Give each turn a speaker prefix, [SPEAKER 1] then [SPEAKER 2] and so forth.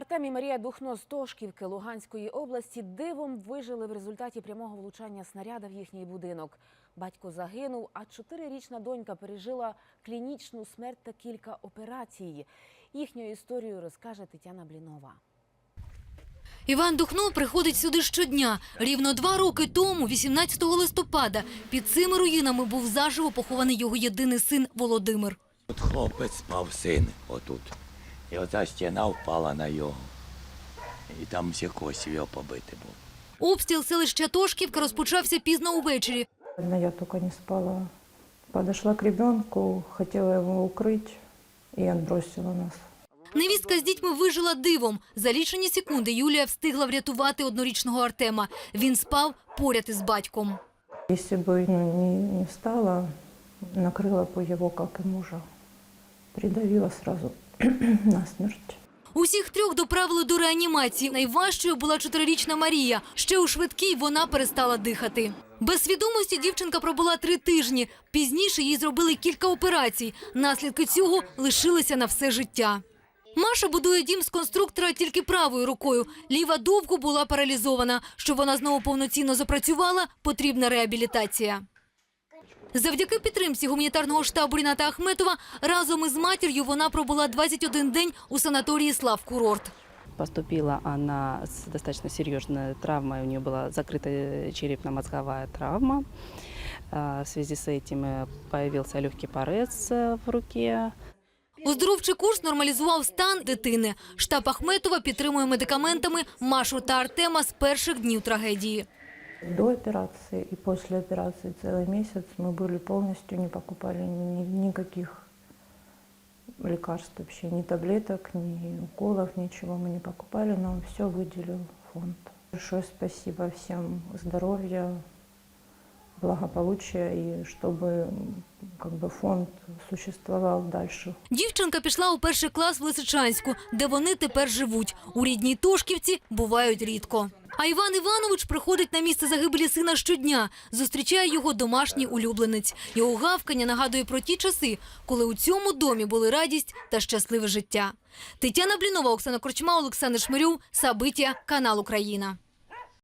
[SPEAKER 1] Артем і Марія Духно з Тошківки Луганської області дивом вижили в результаті прямого влучання снаряда в їхній будинок. Батько загинув, а чотирирічна донька пережила клінічну смерть та кілька операцій. Їхню історію розкаже Тетяна Блінова.
[SPEAKER 2] Іван Духно приходить сюди щодня. Рівно два роки тому, 18 листопада, під цими руїнами був заживо похований його єдиний син Володимир.
[SPEAKER 3] От хлопець спав син отут. І оця стіна впала на його. І там всі кості його побити було.
[SPEAKER 2] Обстріл селища Тошківка розпочався пізно увечері.
[SPEAKER 4] Одна я только не спала. Подошла к ребенку, хотела его укрыть и отбросила нас.
[SPEAKER 2] Невістка з дітьми вижила дивом. За лічені секунди Юлія встигла врятувати однорічного Артема. Він спав поряд із батьком.
[SPEAKER 4] Если бы ну, не, не встала, накрыла бы его, как и мужа. Придавила сразу насмерть.
[SPEAKER 2] Усіх трьох доправили до реанімації. Найважчою була чотирирічна Марія. Ще у швидкій вона перестала дихати. Без свідомості дівчинка пробула три тижні. Пізніше їй зробили кілька операцій. Наслідки цього лишилися на все життя. Маша будує дім з конструктора тільки правою рукою. Ліва довго була паралізована. Щоб вона знову повноцінно запрацювала, потрібна реабілітація. Завдяки підтримці гуманітарного штабу Ріната Ахметова разом із матір'ю вона пробула 21 день у санаторії Славкурорт.
[SPEAKER 5] Поступила она с достаточно серьезной травмой, у нее была закрытая черепно-мозговая травма. А, В связи с этим э, появился легкий порез э, в руке.
[SPEAKER 2] Оздоровчий курс нормалізував стан дитини. Штаб Ахметова підтримує медикаментами Машу та Артема з перших днів трагедії.
[SPEAKER 4] До операции и после операции целый месяц мы были полностью, не покупали ни- никаких лекарств вообще, ни таблеток, ни уколов, ничего мы не покупали, нам все выделил фонд. Большое спасибо всем, здоровья, благополучия и чтобы м, как бы фонд существовал дальше.
[SPEAKER 2] Дівчинка пішла у перший клас в Лисичанську, де вони тепер живуть. У рідній Тошківці бувають рідко. А Іван Іванович приходить на місце загибелі сина щодня. Зустрічає його домашній улюбленець. Його гавкання нагадує про ті часи, коли у цьому домі були радість та щасливе життя. Тетяна Блінова, Оксана Корчма, Олександр Шмирюв, Сабиття, канал Україна.